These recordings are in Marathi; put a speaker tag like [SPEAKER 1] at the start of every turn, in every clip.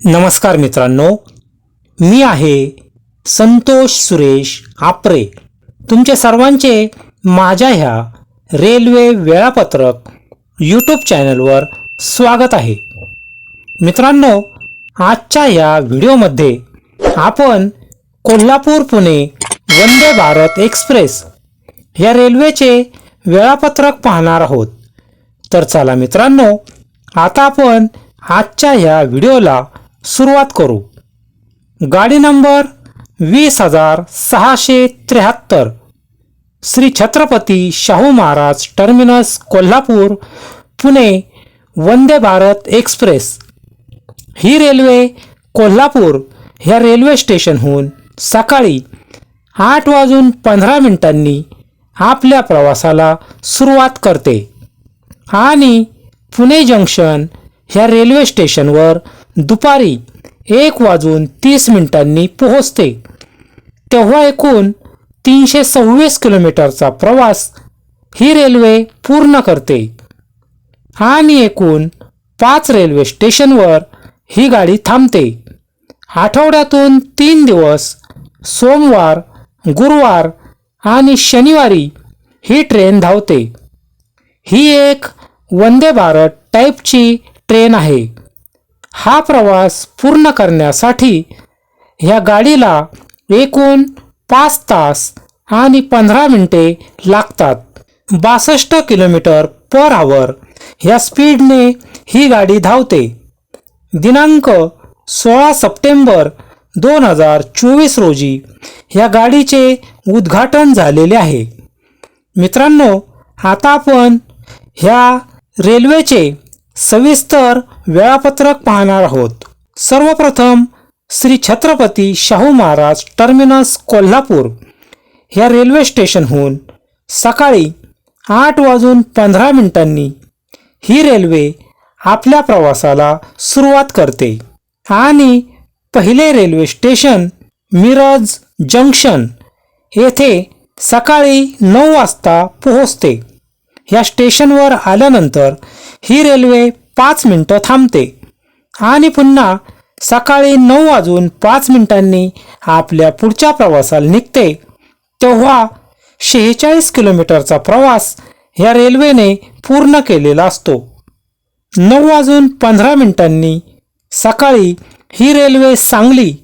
[SPEAKER 1] नमस्कार मित्रांनो मी आहे संतोष सुरेश आपरे. तुमचे सर्वांचे माझ्या ह्या रेल्वे वेळापत्रक यूट्यूब चॅनलवर स्वागत आहे. मित्रांनो आजच्या ह्या व्हिडिओमध्ये आपण कोल्हापूर पुणे वंदे भारत एक्सप्रेस या रेल्वेचे वेळापत्रक पाहणार आहोत. तर चला मित्रांनो आता आपण आजच्या ह्या व्हिडिओला सुरुवात करू. गाडी नंबर वीस हजार सहाशे त्र्याहत्तर. Shri Chhatrapati Shahu Maharaj terminus Kolhapur Pune Vande Bharat express. ही रेल्वे कोल्हापूर ह्या रेल्वे स्टेशनहून सकाळी आठ वाजून पंधरा मिनिटांनी आपल्या प्रवासाला सुरुवात करते आणि पुणे जंक्शन ह्या रेल्वे स्टेशनवर दुपारी एक वाजून तीस मिनिटांनी पोहोचते. तेव्हा एकूण तीनशे सव्वीस किलोमीटरचा प्रवास ही रेल्वे पूर्ण करते. आणि एकूण पाच रेल्वे स्टेशनवर ही गाडी थांबते. आठवड्यातून तीन दिवस सोमवार गुरुवार आणि शनिवारी ही ट्रेन धावते. ही एक वंदे भारत टाईपची ट्रेन आहे. हा प्रवास पूर्ण करण्यासाठी ह्या गाडीला एकूण पाच तास आणि पंधरा मिनटे लागतात. बासष्ट किलोमीटर पर आवर ह्या स्पीडने ही गाडी धावते. दिनांक सोळा सप्टेंबर दोन हजार चोवीस रोजी ह्या गाडीचे उद्घाटन झालेले आहे. मित्रांनो आता आपण ह्या रेल्वेचे सविस्तर वेळापत्रक पाहणार आहोत. सर्वप्रथम श्री छत्रपती शाहू महाराज टर्मिनस कोल्हापूर ह्या रेल्वे स्टेशनहून सकाळी आठ वाजून पंधरा मिनिटांनी ही रेल्वे आपल्या प्रवासाला सुरुवात करते आणि पहिले रेल्वे स्टेशन मिरज जंक्शन येथे सकाळी नऊ वाजता पोहोचते. या स्टेशनवर आल्यानंतर ही रेल्वे पाच मिनटं थांबते. आणि पुन्हा सकाळी नऊ वाजून पाच मिनिटांनी आपल्या पुढच्या प्रवासाला निघते. तेव्हा शेहेचाळीस किलोमीटरचा प्रवास या रेल्वेने पूर्ण केलेला असतो. नऊ वाजून पंधरा मिनिटांनी सकाळी ही रेल्वे सांगली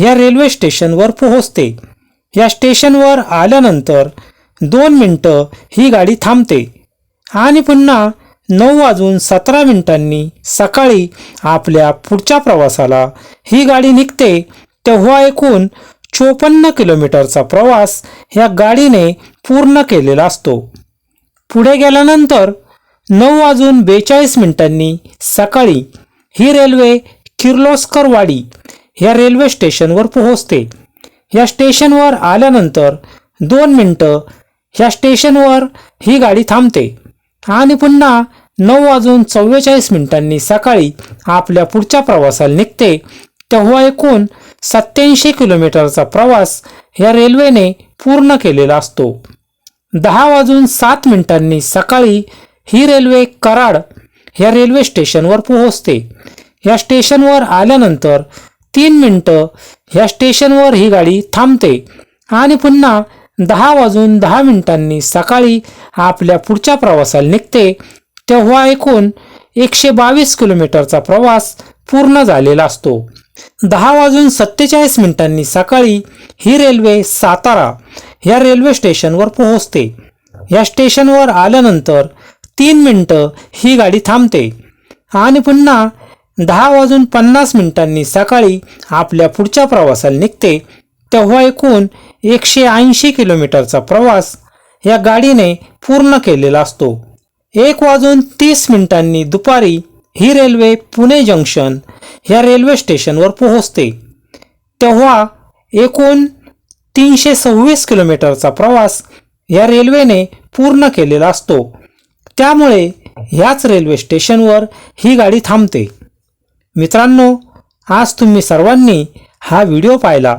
[SPEAKER 1] या रेल्वे स्टेशनवर पोहोचते. या स्टेशनवर आल्यानंतर दोन मिनटं ही गाडी थांबते. आणि पुन्हा नऊ वाजून सतरा मिनिटांनी सकाळी आपल्या पुढच्या प्रवासाला ही गाडी निघते तेव्हा एकूण चोपन्न किलोमीटरचा प्रवास ह्या गाडीने पूर्ण केलेला असतो. पुढे गेल्यानंतर नऊ वाजून बेचाळीस मिनिटांनी सकाळी ही रेल्वे किर्लोस्करवाडी या रेल्वे स्टेशनवर पोहोचते. या स्टेशनवर आल्यानंतर दोन मिनटं ह्या स्टेशनवर ही गाडी थांबते. आणि पुन्हा नऊ वाजून चव्वेचाळीस मिनिटांनी सकाळी आपल्या पुढच्या प्रवासाला निघते तेव्हा एकूण सत्याऐंशी किलोमीटरचा प्रवास या रेल्वेने पूर्ण केलेला असतो. दहा वाजून सात मिनिटांनी सकाळी ही रेल्वे कराड ह्या रेल्वे स्टेशनवर पोहोचते. या स्टेशनवर आल्यानंतर तीन मिनटं ह्या स्टेशनवर ही गाडी थांबते आणि पुन्हा दहा वाजून दहा मिनिटांनी सकाळी आपल्या पुढच्या प्रवासाला निघते तेव्हा एकूण एकशे बावीस किलोमीटरचा प्रवास पूर्ण झालेला असतो. दहा वाजून सत्तेचाळीस मिनिटांनी सकाळी ही रेल्वे सातारा ह्या रेल्वे स्टेशनवर पोहोचते. या स्टेशनवर आल्यानंतर तीन मिनटं ही गाडी थांबते आणि पुन्हा दहा वाजून पन्नास मिनिटांनी सकाळी आपल्या पुढच्या प्रवासाला निघते तेव्हा एकूण एकशे ऐंशी किलोमीटरचा प्रवास या गाडीने पूर्ण केलेला असतो. एक वाजून तीस मिनिटांनी दुपारी ही रेल्वे पुणे जंक्शन ह्या रेल्वे स्टेशनवर पोहोचते. तेव्हा एकूण तीनशे सव्वीस किलोमीटरचा प्रवास या रेल्वेने पूर्ण केलेला असतो. त्यामुळे ह्याच रेल्वे स्टेशनवर ही गाडी थांबते. मित्रांनो आज तुम्ही सर्वांनी हा व्हिडिओ पाहिला.